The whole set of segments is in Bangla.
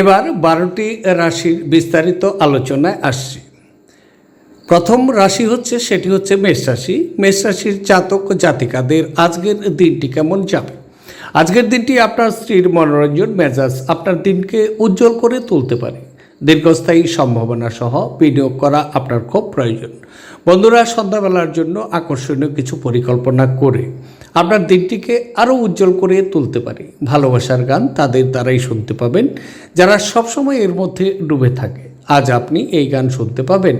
এবার বারোটি রাশির বিস্তারিত আলোচনায় আসছি। প্রথম রাশি হচ্ছে, সেটি হচ্ছে মেষ রাশি। মেষ রাশির জাতক জাতিকাদের আজকের দিনটি কেমন যাবে? আজকের দিনটি আপনার স্ত্রীর মনোরঞ্জন, মেজাজ আপনার দিনকে উজ্জ্বল করে তুলতে পারে। দীর্ঘস্থায়ী সম্ভাবনা সহ বিনিয়োগ করা আপনার খুব প্রয়োজন। বন্ধুরা, সন্ধ্যাবেলার জন্য আকর্ষণীয় কিছু পরিকল্পনা করে আপনার দিনটিকে আরও উজ্জ্বল করে তুলতে পারে। ভালোবাসার গান তাদের দ্বারাই শুনতে পাবেন, যারা সবসময় এর মধ্যে ডুবে থাকে। আজ আপনি এই গান শুনতে পাবেন,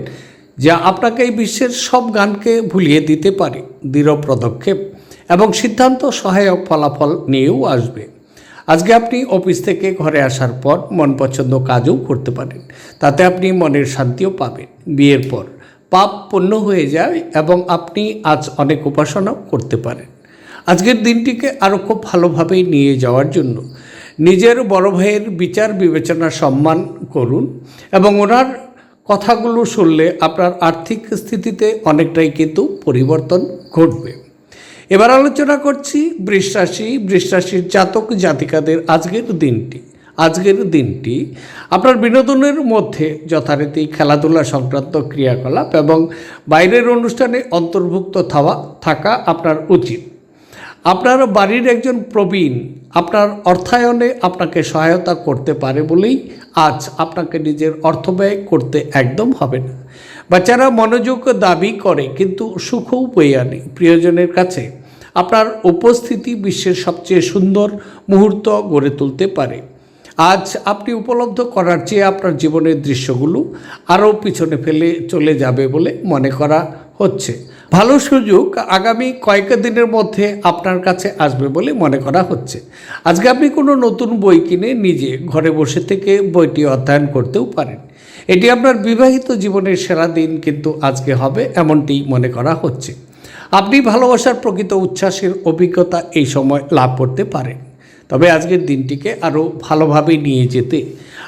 যা আপনাকে এই বিশ্বের সব গানকে ভুলিয়ে দিতে পারে। দৃঢ় পদক্ষেপ এবং সিদ্ধান্ত সহায়ক ফলাফল নিয়েও আসবে। আজকে আপনি অফিস থেকে ঘরে আসার পর মন পছন্দ কাজও করতে পারেন, তাতে আপনি মনের শান্তিও পাবেন। বিয়ের পর পাপ পূর্ণ হয়ে যায় এবং আপনি আজ অনেক উপাসনাও করতে পারেন। আজকের দিনটিকে আরও খুব ভালোভাবে নিয়ে যাওয়ার জন্য নিজের বড় ভাইয়ের বিচার, বিবেচনা, সম্মান করুন এবং ওনার কথাগুলো শুনলে আপনার আর্থিক স্থিতিতে অনেকটাই কিন্তু পরিবর্তন ঘটবে। এবার আলোচনা করছি বৃষরাশি। বৃষরাশির জাতক জাতিকাদের আজকের দিনটি। আজকের দিনটি আপনার বিনোদনের মধ্যে যথারীতি খেলাধুলা সংক্রান্ত ক্রিয়াকলাপ এবং বাইরের অনুষ্ঠানে অন্তর্ভুক্ত থাওয়া, থাকা আপনার উচিত। আপনার বাড়ির একজন প্রবীণ আপনার অর্থায়নে আপনাকে সহায়তা করতে পারে বলেই আজ আপনাকে নিজের অর্থ ব্যয় করতে একদম হবে না। বাচ্চারা মনোযোগ দাবি করে কিন্তু সুখও বয়ে আনে। প্রিয়জনের কাছে আপনার উপস্থিতি বিশ্বের সবচেয়ে সুন্দর মুহূর্ত গড়ে তুলতে পারে। আজ আপনি উপলব্ধ করার চেয়ে আপনার জীবনের দৃশ্যগুলো আরও পিছনে ফেলে চলে যাবে বলে মনে করা হচ্ছে। ভালো সুযোগ আগামী কয়েক দিনের মধ্যে আপনার কাছে আসবে বলে মনে করা হচ্ছে। আজকে আপনি কোনো নতুন বই কিনে নিজে ঘরে বসে থেকে বইটি অধ্যয়ন করতেও পারেন। এটি আপনার বিবাহিত জীবনের সেরা দিন কিন্তু আজকে হবে এমনটি মনে করা হচ্ছে। আপনি ভালোবাসার প্রকৃত উচ্ছ্বাসের অভিজ্ঞতা এই সময় লাভ করতে পারেন। তবে আজকের দিনটিকে আরও ভালোভাবে নিয়ে যেতে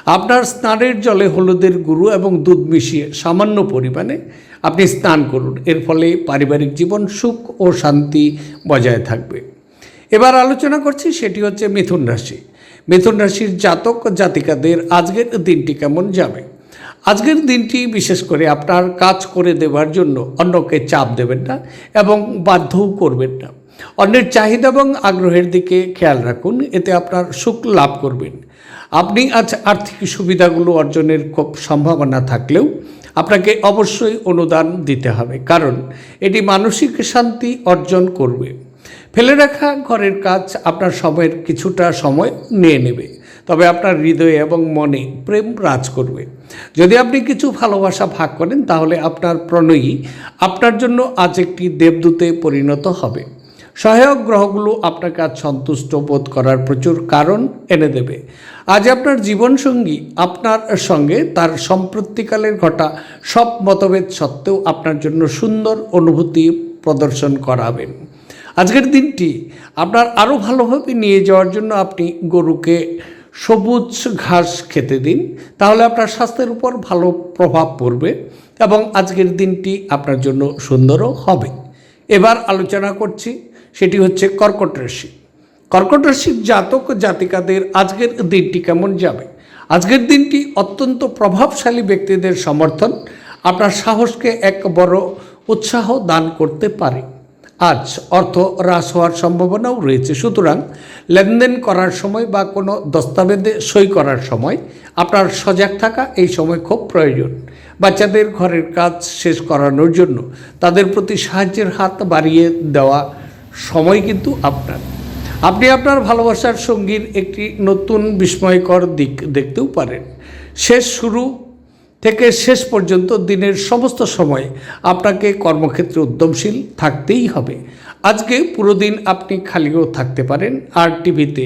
আপনার স্নানের জলে হলুদের গুঁড়ো এবং দুধ মিশিয়ে সামান্য পরিমাণে আপনি স্নান করুন। এর ফলে পারিবারিক জীবন সুখ ও শান্তি বজায় থাকবে। এবার আলোচনা করছি সেটি হচ্ছে মিথুন রাশি। মিথুন রাশির জাতক জাতিকাদের আজকের দিনটি কেমন যাবে? আজকের দিনটি বিশেষ করে আপনার কাজ করে দেওয়ার জন্য অন্যকে চাপ দেবেন না এবং বাধ্যও করবেন না। অন্যের চাহিদা এবং আগ্রহের দিকে খেয়াল রাখুন, এতে আপনার সুখ লাভ করবেন। আপনি আজ আর্থিক সুবিধাগুলো অর্জনের খুব সম্ভাবনা থাকলেও আপনাকে অবশ্যই অনুদান দিতে হবে। কারণ এটি মানসিক শান্তি অর্জন করবে। ফেলে রাখা ঘরের কাজ আপনার সময়ের কিছুটা সময় নিয়ে নেবে। তবে আপনার হৃদয়ে এবং মনে প্রেম রাজ করবে। যদি আপনি কিছু ভালোবাসা ভাগ করেন, তাহলে আপনার প্রণয়ী আপনার জন্য আজ একটি দেবদূতে পরিণত হবে। সহায়ক গ্রহগুলো আপনার কাজ সন্তুষ্ট বোধ করার প্রচুর কারণ এনে দেবে। আজ আপনার জীবনসঙ্গী আপনার সঙ্গে তার সম্প্রতিকালের ঘটা সব মতভেদ সত্ত্বেও আপনার জন্য সুন্দর অনুভূতি প্রদর্শন করাবেন। আজকের দিনটি আপনার আরও ভালোভাবে নিয়ে যাওয়ার জন্য আপনি গরুকে সবুজ ঘাস খেতে দিন, তাহলে আপনার স্বাস্থ্যের উপর ভালো প্রভাব পড়বে এবং আজকের দিনটি আপনার জন্য সুন্দরও হবে। এবার আলোচনা করছি সেটি হচ্ছে কর্কট রাশি। কর্কট রাশির জাতক জাতিকাদের আজকের দিনটি কেমন যাবে? আজকের দিনটি অত্যন্ত প্রভাবশালী ব্যক্তিদের সমর্থন। আপনার সাহসকে এক বড় উৎসাহ দান করতে পারে। আজ অর্থ হ্রাস হওয়ার সম্ভাবনাও রয়েছে। সুতরাং লেনদেন করার সময় বা কোনো দস্তাবেজে সই করার সময় আপনার সজাগ থাকা এই সময় খুব প্রয়োজন। বাচ্চাদের ঘরের কাজ শেষ করানোর জন্য তাদের প্রতি সাহায্যের হাত বাড়িয়ে দেওয়া সময় কিন্তু আপনার। আপনি আপনার ভালোবাসার সঙ্গীর একটি নতুন বিস্ময়কর দিক দেখতেও পারেন। শেষ শুরু থেকে শেষ পর্যন্ত দিনের সমস্ত সময় আপনাকে কর্মক্ষেত্রে উদ্যমশীল থাকতেই হবে। আজকে পুরো দিন আপনি খালিও থাকতে পারেন, আর টিভিতে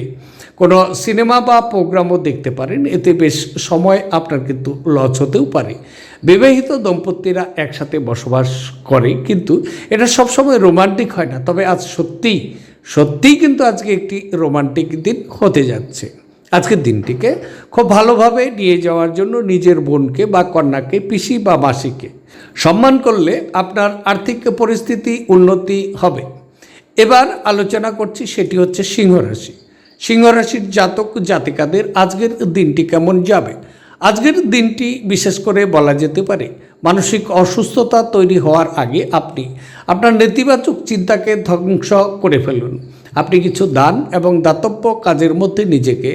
কোনো সিনেমা বা প্রোগ্রামও দেখতে পারেন। এতে বেশ সময় আপনার কিন্তু লস হতেও পারে। বিবাহিত দম্পতিরা একসাথে বসবাস করে, কিন্তু এটা সবসময় রোমান্টিক হয় না। তবে আজ সত্যিই সত্যিই কিন্তু আজকে একটি রোমান্টিক দিন হতে যাচ্ছে। আজকের দিনটিকে খুব ভালোভাবে নিয়ে যাওয়ার জন্য নিজের বোনকে বা কন্যাকে, পিসি বা মাসিকে সম্মান করলে আপনার আর্থিক পরিস্থিতি উন্নতি হবে। এবার আলোচনা করছি, সেটি হচ্ছে সিংহরাশি। সিংহরাশির জাতক জাতিকাদের আজকের দিনটি কেমন যাবে? আজকের দিনটি বিশেষ করে বলা যেতে পারে মানসিক অসুস্থতা তৈরি হওয়ার আগে আপনি আপনার নেতিবাচক চিন্তাকে ধ্বংস করে ফেলুন। আপনি কিছু দান এবং দাতব্য কাজের মধ্যে নিজেকে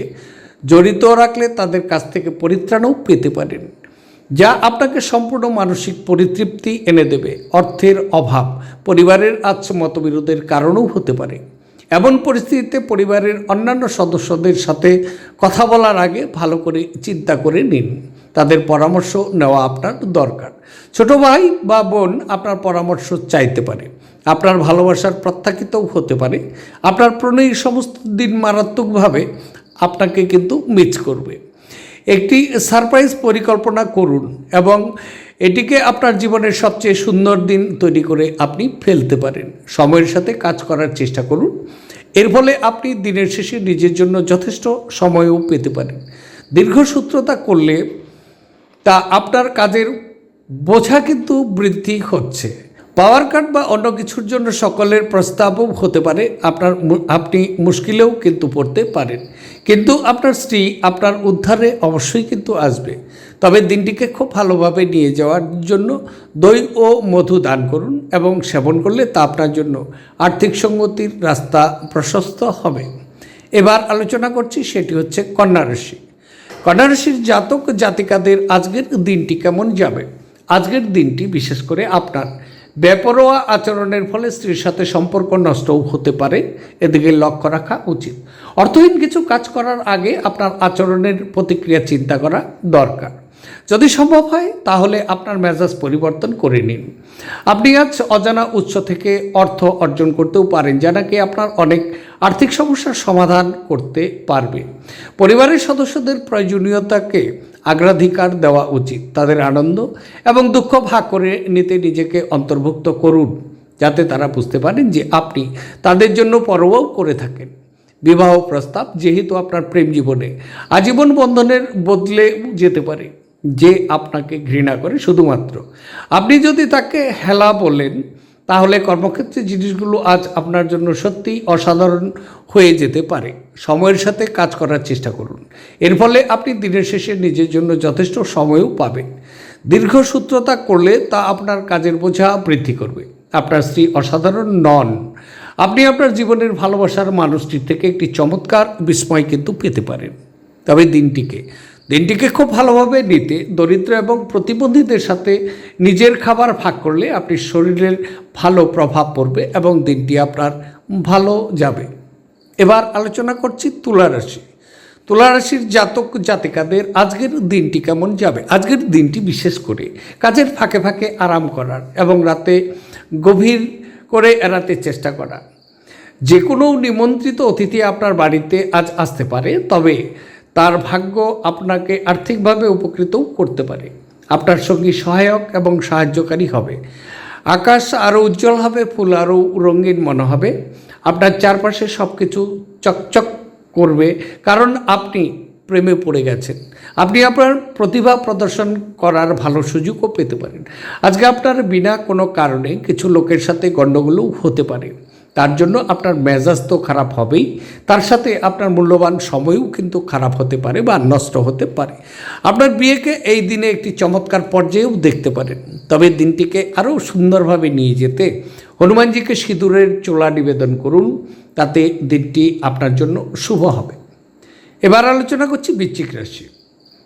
জড়িত রাখলে তাদের কাছ থেকে পরিত্রাণও পেতে পারেন, যা আপনাকে সম্পূর্ণ মানসিক পরিতৃপ্তি এনে দেবে। অর্থের অভাব পরিবারের আজ মতবিরোধের কারণও হতে পারে। এমন পরিস্থিতিতে পরিবারের অন্যান্য সদস্যদের সাথে কথা বলার আগে ভালো করে চিন্তা করে নিন। তাদের পরামর্শ নেওয়া আপনার দরকার। ছোট ভাই বা বোন আপনার পরামর্শ চাইতে পারে। আপনার ভালোবাসার প্রত্যাখিতও হতে পারে। আপনার প্রণয়ী সমস্ত দিন মারাত্মকভাবে আপনাকে কিন্তু মিস করবে। একটি সারপ্রাইজ পরিকল্পনা করুন এবং এটিকে আপনার জীবনের সবচেয়ে সুন্দর দিন তৈরি করে আপনি ফেলতে পারেন। সময়ের সাথে কাজ করার চেষ্টা করুন। এর ফলে আপনি দিনের শেষে নিজের জন্য যথেষ্ট সময়ও পেতে পারেন। দীর্ঘসূত্রতা করলে তা আপনার কাজের বোঝা কিন্তু বৃদ্ধি হচ্ছে পাওয়ার কাট বা অন্য কিছুর জন্য সকলের প্রস্তাবও হতে পারে। আপনার আপনি মুশকিলেও কিন্তু পড়তে পারেন। কিন্তু আপনার স্ত্রী আপনার উদ্ধারে অবশ্যই কিন্তু আসবে। তবে দিনটিকে খুব ভালোভাবে নিয়ে যাওয়ার জন্য দই ও মধু দান করুন এবং সেবন করলে তা আপনার জন্য আর্থিক সঙ্গতির রাস্তা প্রশস্ত হবে। এবার আলোচনা করছি সেটি হচ্ছে কন্যা রাশি। কন্যা রাশির জাতক জাতিকাদের আজকের দিনটি কেমন যাবে? আজকের দিনটি বিশেষ করে আপনার বেপরোয়া আচরণের ফলে স্ত্রীর সাথে সম্পর্ক নষ্টও হতে পারে, এদিকে লক্ষ্য রাখা উচিত। অর্থহীন কিছু কাজ করার আগে আপনার আচরণের প্রতিক্রিয়া চিন্তা করা দরকার। যদি সম্ভব হয়, তাহলে আপনার মেজাজ পরিবর্তন করে নিন। আপনি আজ অজানা উৎস থেকে অর্থ অর্জন করতেও পারেন যা নাকি আপনার অনেক আর্থিক সমস্যার সমাধান করতে পারবে। পরিবারের সদস্যদের প্রয়োজনীয়তাকে অগ্রাধিকার দেওয়া উচিত, তাদের আনন্দ এবং দুঃখ ভাগ করে নিতে নিজেকে অন্তর্ভুক্ত করুন, যাতে তারা বুঝতে পারেন যে আপনি তাদের জন্য পরোয়াও করে থাকেন। বিবাহ প্রস্তাব, যেহেতু আপনার প্রেম জীবনে আজীবন বন্ধনের বদলে যেতে পারে। যে আপনাকে ঘৃণা করে শুধুমাত্র। আপনি যদি তাকে হেলা বলেন, তাহলে কর্মক্ষেত্রে জিনিসগুলো আজ আপনার জন্য সত্যিই অসাধারণ হয়ে যেতে পারে। সময়ের সাথে কাজ করার চেষ্টা করুন। এর ফলে আপনি দিনের শেষে নিজের জন্য যথেষ্ট সময়ও পাবেন। দীর্ঘসূত্রতা করলে তা আপনার কাজের বোঝা বৃদ্ধি করবে। আপনার স্ত্রী অসাধারণ নন। আপনি আপনার জীবনের ভালোবাসার মানুষটির থেকে একটি চমৎকার বিস্ময় কিন্তু পেতে পারেন। তবে দিনটিকে দিনটিকে খুব ভালোভাবে নিতে দরিদ্র এবং প্রতিবন্ধীদের সাথে নিজের খাবার ভাগ করলে আপনি শরীরের ভালো প্রভাব পড়বে এবং দিনটি আপনার ভালো যাবে। এবার আলোচনা করছি তুলা রাশি। তুলা রাশির জাতক জাতিকাদের আজকের দিনটি কেমন যাবে? আজকের দিনটি বিশেষ করে কাজের ফাঁকে ফাঁকে আরাম করার এবং রাতে গভীর করে এড়াতে চেষ্টা করা। যে কোনো নিমন্ত্রিত অতিথি আপনার বাড়িতে আজ আসতে পারে, তবে তার ভাগ্য আপনাকে আর্থিকভাবে উপকৃতও করতে পারে। আপনার সঙ্গী সহায়ক এবং সাহায্যকারী হবে। আকাশ আরও উজ্জ্বল হবে, ফুল আরও রঙিন মনে হবে। আপনার চারপাশে সব কিছু চকচক করবে কারণ আপনি প্রেমে পড়ে গেছেন। আপনি আপনার প্রতিভা প্রদর্শন করার ভালো সুযোগও পেতে পারেন। আজকে আপনার বিনা কোনো কারণে কিছু লোকের সাথে গণ্ডগোলও হতে পারে। তার জন্য আপনার মেজাজ তো খারাপ হবেই। তার সাথে আপনার মূল্যবান সময়ও কিন্তু খারাপ হতে পারে বা নষ্ট হতে পারে। আপনার বিয়েকে এই দিনে একটি চমৎকার পর্যায়েও দেখতে পারেন। তবে দিনটিকে আরও সুন্দরভাবে নিয়ে যেতে হনুমানজিকে সিঁদুরের চোলা নিবেদন করুন। তাতে দিনটি আপনার জন্য শুভ হবে। এবার আলোচনা করছি বৃশ্চিক রাশি।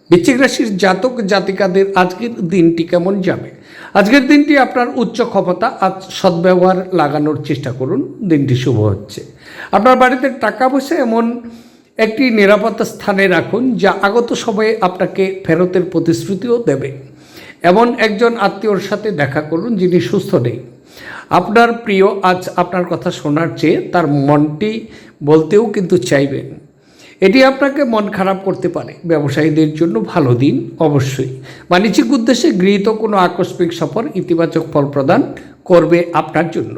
বৃশ্চিক রাশির জাতক জাতিকাদের আজকের দিনটি কেমন যাবে? আজকের দিনটি আপনার উচ্চ ক্ষমতা আজ সদ্ব্যবহার লাগানোর চেষ্টা করুন। দিনটি শুভ হচ্ছে। আপনার বাড়িতে টাকা পয়সা এমন একটি নিরাপত্তা স্থানে রাখুন যা আগত সময়ে আপনাকে ফেরতের প্রতিশ্রুতিও দেবে। এমন একজন আত্মীয়র সাথে দেখা করুন যিনি সুস্থ নেই। আপনার প্রিয় আজ আপনার কথা শোনার চেয়ে তার মনটি বলতেও কিন্তু চাইবেন। এটি আপনাকে মন খারাপ করতে পারে। ব্যবসায়ীদের জন্য ভালো দিন, অবশ্যই। বাণিজ্যিক উদ্দেশ্যে গৃহীত কোনো আকস্মিক সফর ইতিবাচক ফল প্রদান করবে আপনার জন্য।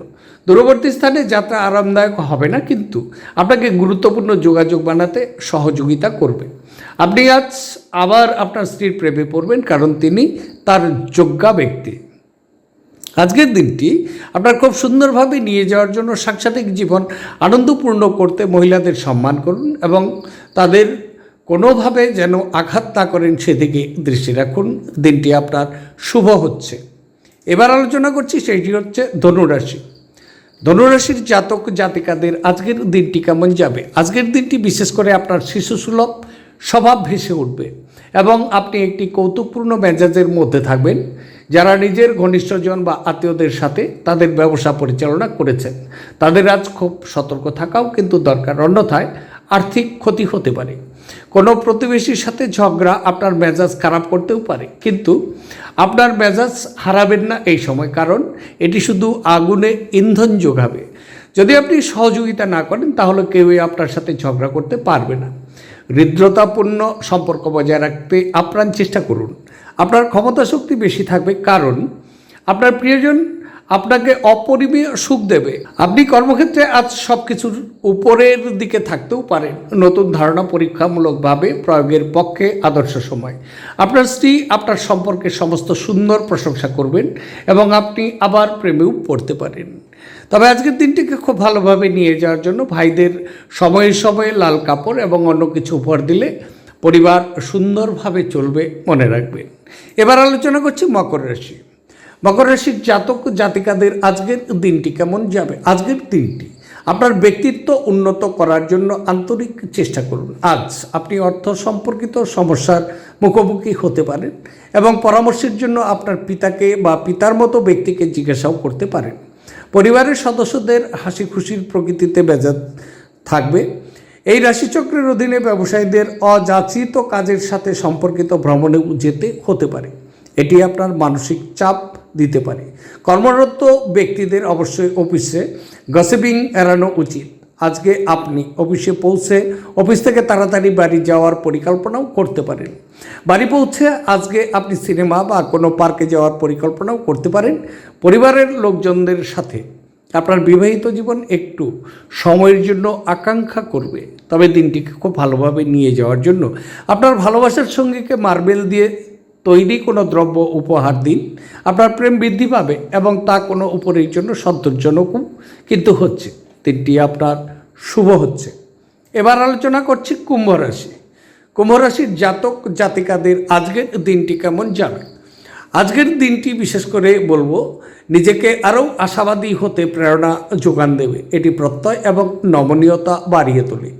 দূরবর্তী স্থানে যাত্রা আরামদায়ক হবে না, কিন্তু আপনাকে গুরুত্বপূর্ণ যোগাযোগ বানাতে সহযোগিতা করবে। আপনি আজ আবার আপনার স্ত্রীর প্রেমে পড়বেন, কারণ তিনি তার যোগ্যা ব্যক্তি। আজকের দিনটি আপনার খুব সুন্দরভাবে নিয়ে যাওয়ার জন্য সাংসারিক জীবন আনন্দপূর্ণ করতে মহিলাদের সম্মান করুন এবং তাদের কোনোভাবে যেন আঘাত না করেন সেদিকে দৃষ্টি রাখুন। দিনটি আপনার শুভ হচ্ছে। এবার আলোচনা করছি সেটি হচ্ছে ধনুরাশি। ধনুরাশির জাতক জাতিকাদের আজকের দিনটি কেমন যাবে? আজকের দিনটি বিশেষ করে আপনার শিশুসুলভ স্বভাব ভেসে উঠবে এবং আপনি একটি কৌতুকপূর্ণ মেজাজের মধ্যে থাকবেন। যারা নিজের ঘনিষ্ঠজন বা আত্মীয়দের সাথে তাদের ব্যবসা পরিচালনা করেছেন, তাদের আজ খুব সতর্ক থাকাও কিন্তু দরকার। অন্যথায় আর্থিক ক্ষতি হতে পারে। কোনো প্রতিবেশীর সাথে ঝগড়া আপনার মেজাজ খারাপ করতেও পারে, কিন্তু আপনার মেজাজ হারাবেন না এই সময়, কারণ এটি শুধু আগুনে ইন্ধন যোগাবে। যদি আপনি সহযোগিতা না করেন, তাহলে কেউই আপনার সাথে ঝগড়া করতে পারবে না। হৃদ্রতাপূর্ণ সম্পর্ক বজায় রাখতে আপ্রাণ চেষ্টা করুন। আপনার শক্তি বেশি থাকবে, কারণ আপনার প্রিয়জন আপনাকে অপরিমেয় সুখ দেবে। আপনি কর্মক্ষেত্রে আজ সব কিছুর উপরের দিকে থাকতেও পারেন। নতুন ধারণা পরীক্ষামূলকভাবে প্রয়োগের পক্ষে আদর্শ সময়। আপনার স্ত্রী আপনার সম্পর্কে সমস্ত সুন্দর প্রশংসা করবেন এবং আপনি আবার প্রেমেও পড়তে পারেন। তবে আজকের দিনটিকে খুব ভালোভাবে নিয়ে যাওয়ার জন্য ভাইদের সময়ে সময়ে লাল কাপড় এবং অন্য কিছু উপহার দিলে পরিবার সুন্দরভাবে চলবে মনে রাখবেন এবার আলোচনা করছি মকর রাশি। মকর রাশির জাতক জাতিকাদের আজকের দিনটি কেমন যাবে? আজকের দিনটি আপনার ব্যক্তিত্ব উন্নত করার জন্য আন্তরিক চেষ্টা করুন। আজ আপনি অর্থ সম্পর্কিত সমস্যার মুখোমুখি হতে পারেন এবং পরামর্শের জন্য আপনার পিতাকে বা পিতার মতো ব্যক্তিকে জিজ্ঞাসাও করতে পারেন। পরিবারের সদস্যদের হাসি খুশির প্রকৃতিতে বেজাত থাকবে। এই রাশিচক্রের অধীনে ব্যবসায়ীদের অযাচিত কাজের সাথে সম্পর্কিত ভ্রমণেও যেতে হতে পারে। এটি আপনার মানসিক চাপ দিতে পারে। কর্মরত ব্যক্তিদের অবশ্যই অফিসে গসিপিং এড়ানো উচিত। আজকে আপনি অফিসে পৌঁছে অফিস থেকে তাড়াতাড়ি বাড়ি যাওয়ার পরিকল্পনাও করতে পারেন। বাড়ি পৌঁছে আজকে আপনি সিনেমা বা কোনো পার্কে যাওয়ার পরিকল্পনাও করতে পারেন। পরিবারের লোকজনদের সাথে আপনার বিবাহিত জীবন একটু সময়ের জন্য আকাঙ্ক্ষা করবে, তবে দিনটিকে খুব ভালোভাবে নিয়ে যাওয়ার জন্য আপনার ভালোবাসার সঙ্গীকে মার্বেল দিয়ে তৈরি কোনো দ্রব্য উপহার দিন। আপনার প্রেম বৃদ্ধি পাবে এবং তা কোনো উপরের জন্য সন্তোষজনকও কিন্তু হচ্ছে। দিনটি আপনার শুভ হচ্ছে। এবার আলোচনা করছি কুম্ভ রাশি। জাতক জাতিকাদের আজকের দিনটি কেমন যাবে আজকের দিনটি বিশেষ করে বলব, নিজেকে আরও আশাবাদী হতে প্রেরণা যোগান দেবে। এটি প্রত্যয় এবং নমনীয়তা বাড়িয়ে তোলে।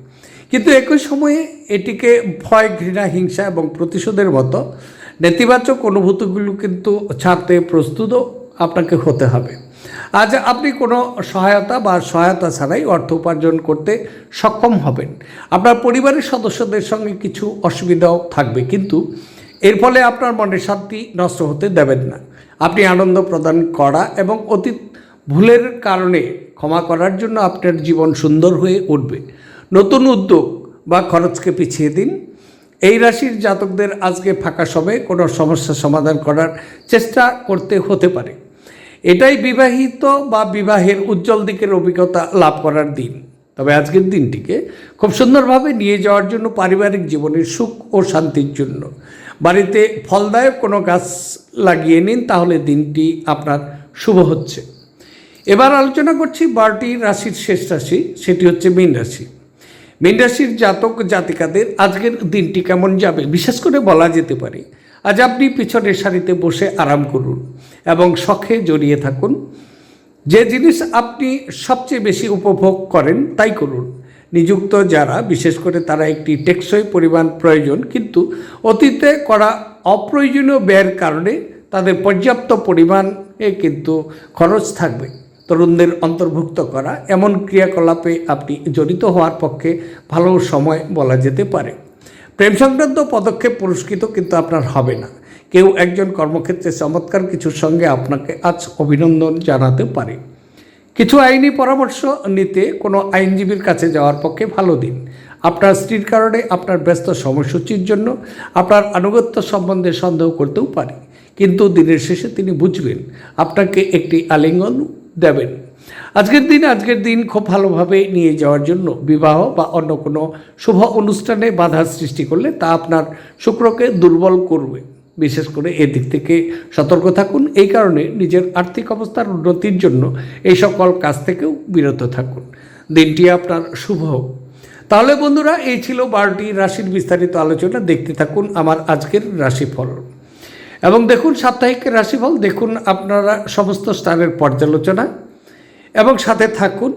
কিন্তু একই সময়ে এটিকে ভয়, ঘৃণা, হিংসা এবং প্রতিশোধের মতো নেতিবাচক অনুভূতিগুলো কিন্তু ছাড়তে প্রস্তুতও আপনাকে হতে হবে। আজ আপনি কোনো সহায়তা বা সহায়তা ছাড়াই অর্থ উপার্জন করতে সক্ষম হবেন। আপনার পরিবারের সদস্যদের সঙ্গে কিছু অসুবিধাও থাকবে। কিন্তু এর ফলে আপনার মনের শান্তি নষ্ট হতে দেবেন না। আপনি আনন্দ প্রদান করা এবং অতীত ভুলের কারণে ক্ষমা করার জন্য আপনার জীবন সুন্দর হয়ে উঠবে। নতুন উদ্যোগ বা খরচকে পিছিয়ে দিন। এই রাশির জাতকদের আজকে ফাঁকা সময়ে কোনো সমস্যা সমাধান করার চেষ্টা করতে হতে পারে। এটাই বিবাহিত বা বিবাহের উজ্জ্বল দিকের অভিজ্ঞতা লাভ করার দিন। তবে আজকের দিনটিকে খুব সুন্দরভাবে নিয়ে যাওয়ার জন্য পারিবারিক জীবনের সুখ ও শান্তির জন্য। বাড়িতে ফলদায়ক কোনো গাছ লাগিয়ে নিন, তাহলে দিনটি আপনার শুভ হচ্ছে। এবার আলোচনা করছি বারোটি রাশির শেষ রাশি, সেটি হচ্ছে মীন রাশি। মীন রাশির জাতক জাতিকাদের আজকের দিনটি কেমন যাবে, বিশেষ করে বলা যেতে পারে। আজ আপনি পিছনের সারিতে বসে আরাম করুন এবং শখে জড়িয়ে থাকুন। যে জিনিস আপনি সবচেয়ে বেশি উপভোগ করেন, তাই করুন। নিযুক্ত যারা, বিশেষ করে তারা একটি টেকসই পরিমাণ প্রয়োজন, কিন্তু অতীতে করা অপ্রয়োজনীয় ব্যয়ের কারণে তাদের পর্যাপ্ত পরিমাণে কিন্তু খরচ থাকবে। তরুণদের অন্তর্ভুক্ত করা, এমন ক্রিয়াকলাপে আপনি জড়িত হওয়ার পক্ষে ভালো সময় বলা যেতে পারে। প্রেম সংক্রান্ত পদক্ষেপ পুরস্কৃত কিন্তু আপনার হবে না। কেউ একজন কর্মক্ষেত্রে চমৎকার কিছুর সঙ্গে আপনাকে আজ অভিনন্দন জানাতে পারে। কিছু আইনি পরামর্শ নিতে কোনো আইনজীবীর কাছে যাওয়ার পক্ষে ভালো দিন। আপনার স্ত্রীর কারণে আপনার ব্যস্ত সময়সূচির জন্য আপনার আনুগত্য সম্বন্ধে সন্দেহ করতেও পারে। কিন্তু দিনের শেষে তিনি বুঝবেন, আপনাকে একটি আলিঙ্গন দেবেন। আজকের দিন আজকের দিন খুব ভালোভাবে নিয়ে যাওয়ার জন্য বিবাহ বা অন্য কোনো শুভ অনুষ্ঠানে বাধার সৃষ্টি করলে তা আপনার শুক্রকে দুর্বল করবে। বিশেষ করে এদিক থেকে সতর্ক থাকুন। এই কারণে নিজের আর্থিক অবস্থার উন্নতির জন্য এই সকল কাজ থেকেও বিরত থাকুন। দিনটি আপনার শুভ হোক। তাহলে বন্ধুরা, এই ছিল বারোটি রাশির বিস্তারিত আলোচনা। দেখতে থাকুন আমার আজকের রাশিফল। এবং দেখুন, সাপ্তাহিক রাশিফল, দেখুন আপনারা সমস্ত স্টারের পর্যালোচনা। এবং সাথে থাকুন,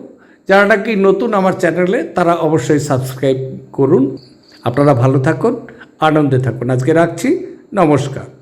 যারা নাকি নতুন আমার চ্যানেলে, তারা অবশ্যই সাবস্ক্রাইব করুন। আপনারা ভালো থাকুন, আনন্দে থাকুন। আজকে রাখছি। নমস্কার